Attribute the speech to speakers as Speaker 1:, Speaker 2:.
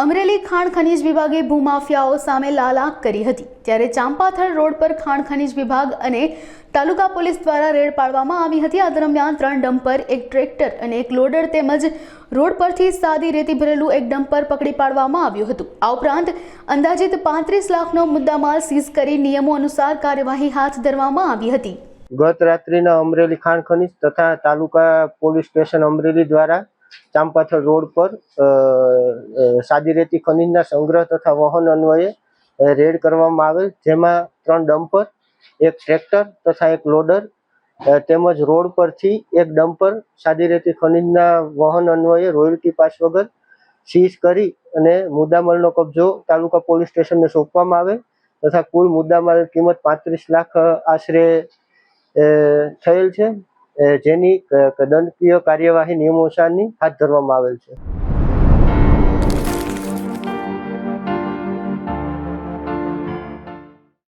Speaker 1: અમરેલી ખાણ ખનીજ વિભાગે ભૂમાફિયાઓ સામે લાલાક કરી હતી ત્યારે ચાંપાથળ રોડ પર ખાણ ખનીજ વિભાગ અને તાલુકા પોલીસ દ્વારા રેડ પાડવામાં આવી હતી. આ દરમિયાન ત્રણ ડમ્પર, એક ટ્રેક્ટર અને એક લોડર તેમજ રોડ પરથી સાદી રેતી ભરેલું એક ડમ્પર પકડી પાડવામાં આવ્યું હતું. આ ઉપરાંત અંદાજિત પાંત્રીસ લાખનો મુદ્દામાલ સીઝ કરી નિયમો અનુસાર કાર્યવાહી હાથ ધરવામાં આવી હતી.
Speaker 2: ગત રાત્રિના અમરેલી ખાણ ખનીજ તથા તાલુકા પોલીસ સ્ટેશન અમરેલી દ્વારા ચાંપાથળ રોડ પર સાદી રેતી ખનીજના સંગ્રહ તથા વહન અન્વયે રેડ કરવામાં આવેલ, જેમાં ત્રણ ડમ્પર, એક ટ્રેક્ટર તથા એક લોડર તેમજ રોડ પરથી એક ડમ્પર સાદી રેતી ખનીજના વહન અન્વયે રોયલ્ટી પાસ વગર સીઝ કરી અને મુદ્દામાલનો કબજો તાલુકા પોલીસ સ્ટેશનને સોંપવામાં આવે તથા કુલ મુદ્દામાલ કિંમત પાંત્રીસ લાખ આશરે થયેલ છે. જેની દંડકીય કાર્યવાહી નિયમો અનુસારની હાથ ધરવામાં આવેલ છે.